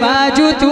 बाजू तू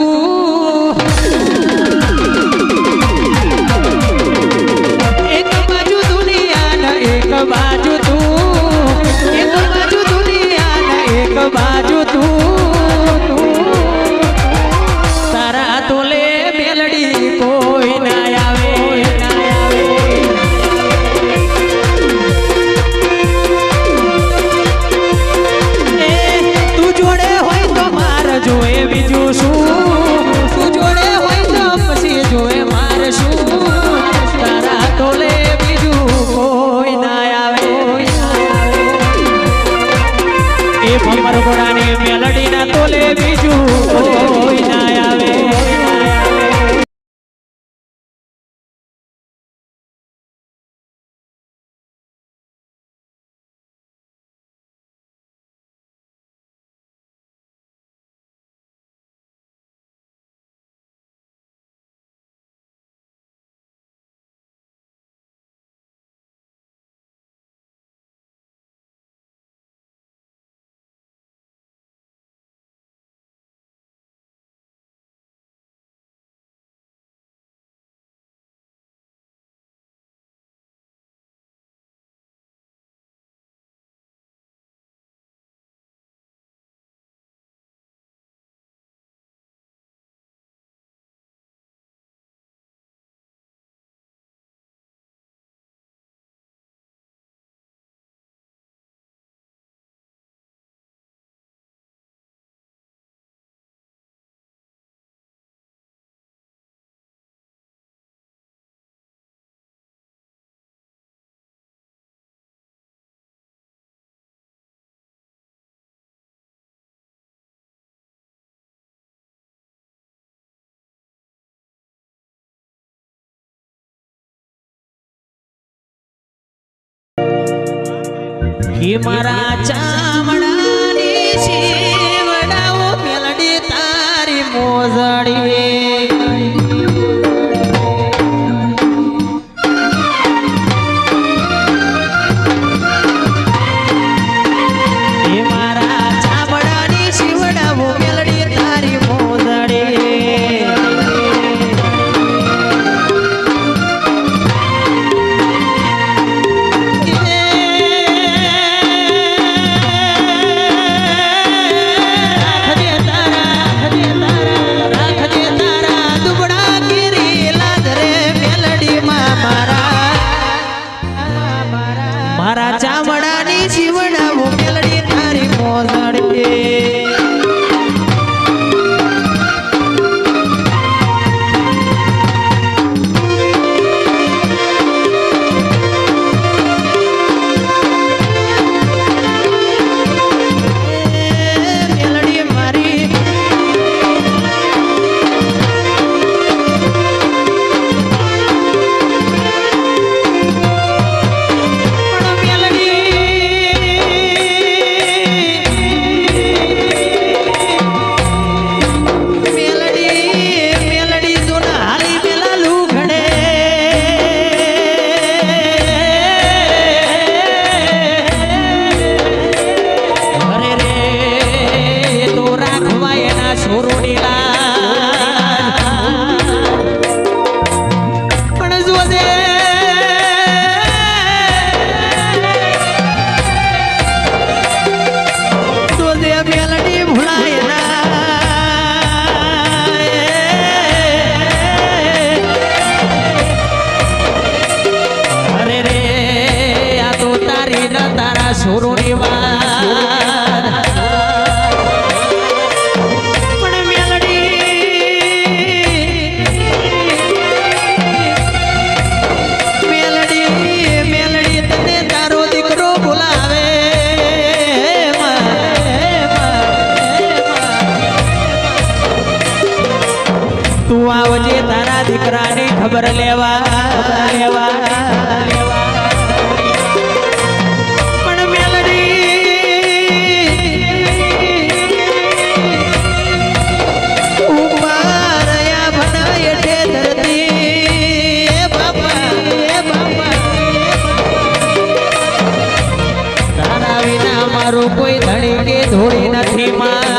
એ મારા ચામડાની શિવડાઓ મેલડી તારી મોજડી. તું આવજે તારા દીકરાની ખબર લેવા. લેવા પણ મેલડી ઉપર બનાય છે ધરતી. બાપા. તારા વિના મારું કોઈ ધણી કે ધોળી નથી માં.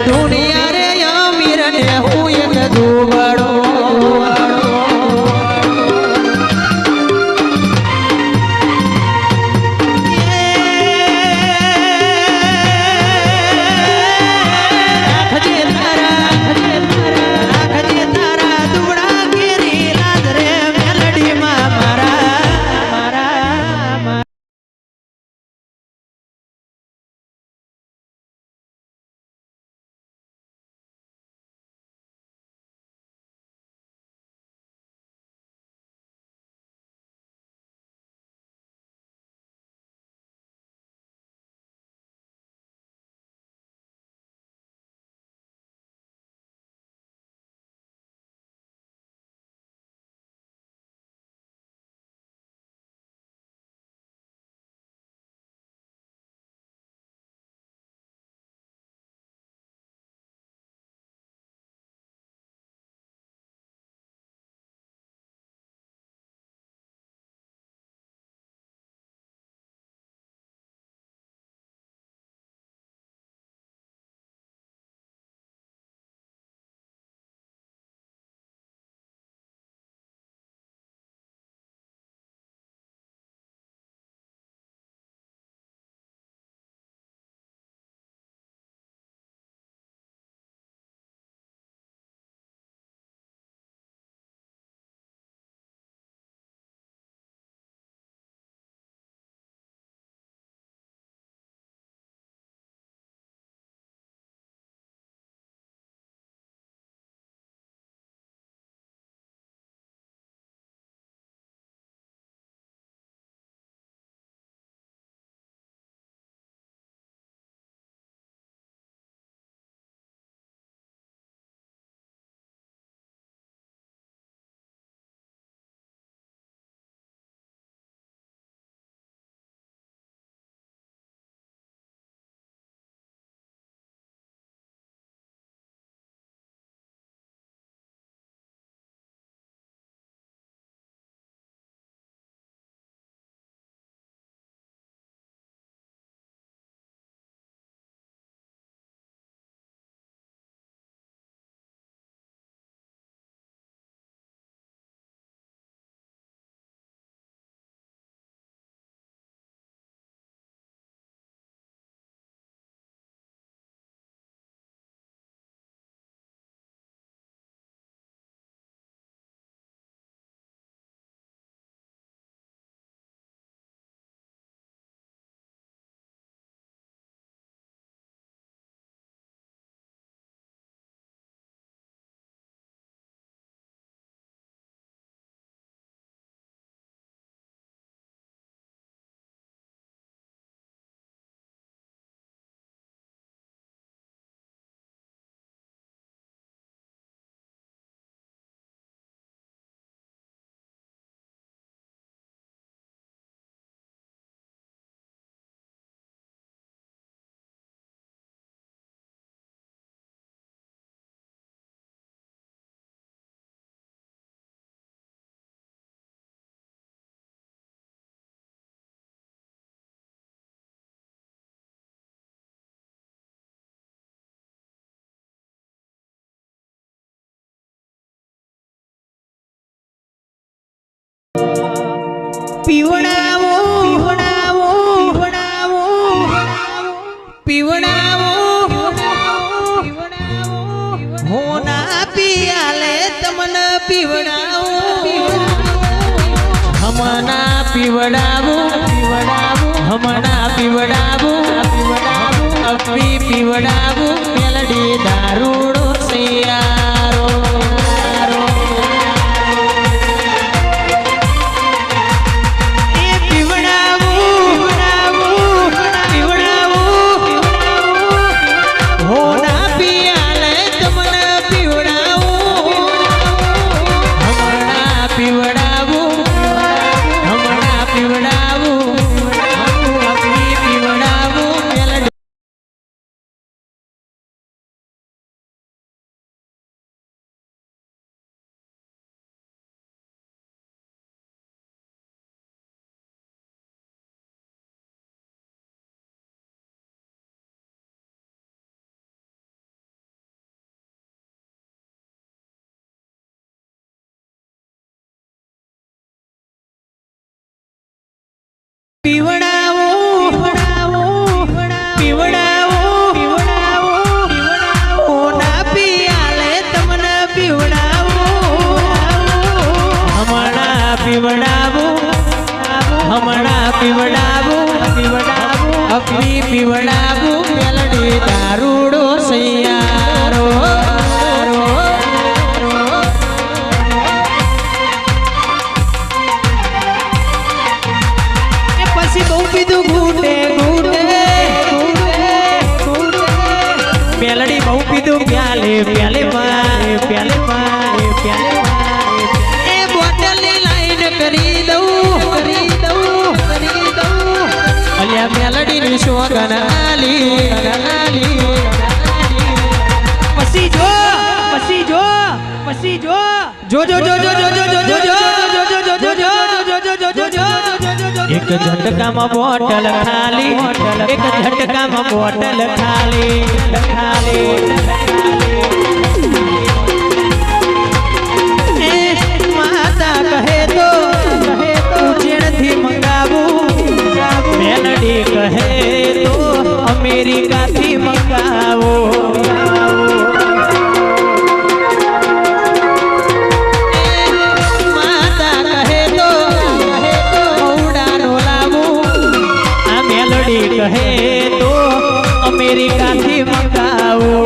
独立 પીવડાવો પીવડાવો પીવડાવો હોના પિયાલે તમને પીવડાવો. હમણા પીવડાવો પીવડાવો. હમણા પીવડાવો પીવડાવો. પીધું ઘૂંટે ઘૂંટે પેલડી બહુ પીધું પ્યાલે પ્યાલે માં પ્યાલે માં પ્યાલે એ બોટલની લાઈન કરી દઉં કરી દઉં કરી દઉં અલ્યા મેલડી ની શોગન આલી આલી પછી જો પછી જો પછી જો જો જો જો જો જો જો જો એક ઝટકામાં બોટલ ખાલી, એક ઝટકામાં બોટલ ખાલી ખાલી. માતા કહે તો કહે તો મેલડી કહે તો, અમેરિકાથી મંગાવો. આ કહે તો અમેરિકાથી મંગાવો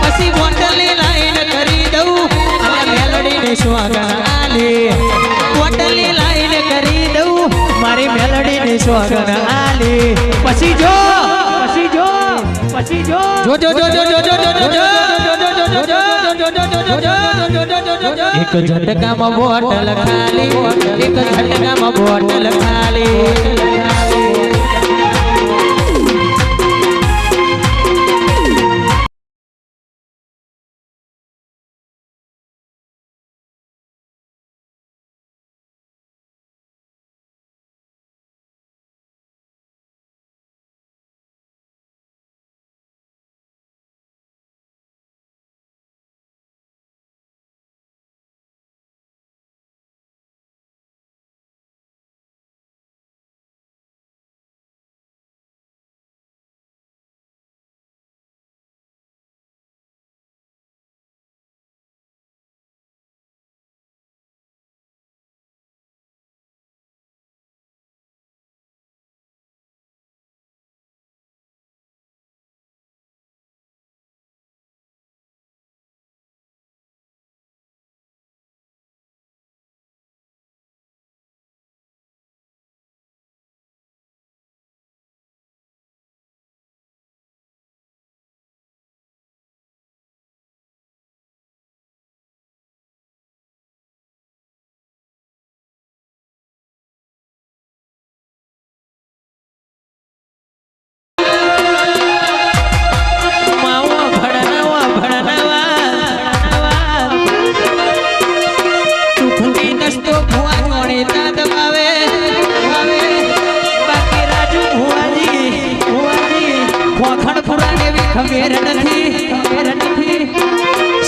પછી બોટલની લાઈન કરી દઉં અને મેલડીને સ્વાગત આલી બોટલની લાઈન કરી દઉં મારી મેલડીને સ્વાગત આલી પછી જો પછી જો પછી જો જો જો જો જો જો જો જો એક ઝટકામાં બોટલ ખાલી એક ઝટકામાં બોટલ ખાલી.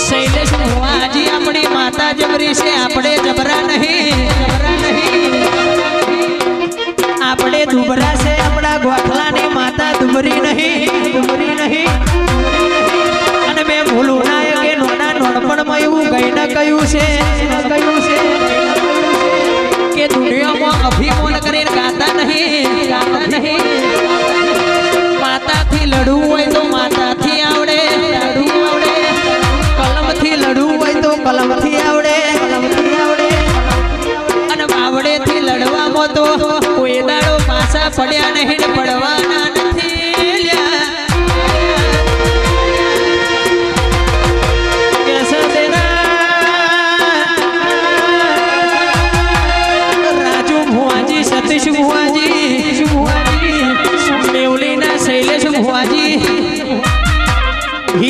શૈલેષ આપણી માતા જબરી છે, આપણે જબરા નહીં આપણે ધુબરા છે, આપણા ગોખલાની માતા ધુબરી નહીં ધુબરી નહીં. અને મેં ભૂલું ના કે નોના નોનપણમાં એવું છે.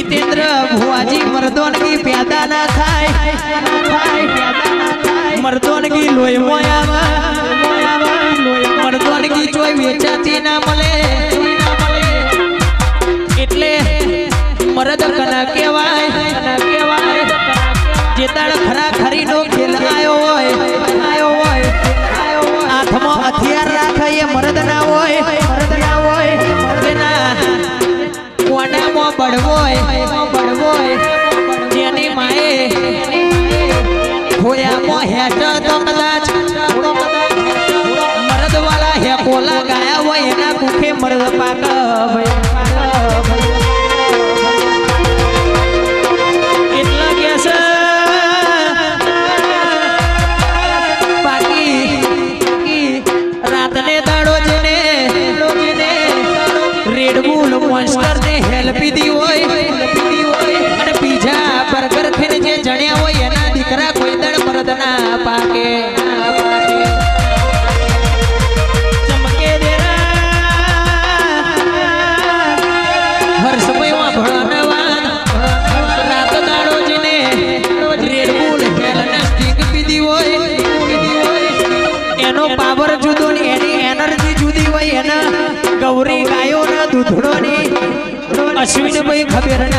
જીતેન્દ્ર ભુવાજી મર્દોનગી પેદા ના થાય. મરદોનગી લોહી મોયામાં, મર્દોનગી જોય વેચાતી ના મળે. એટલે મરદ કના કેવાય જેતાળ ખરા ખરીનો પડવોય પડવોય તેની માએ ખોયામાં હેઠ તો કદાચ મરદવાળા હે કોલા ગાયા હોય એના કુખે મરદ પાક ભાઈ había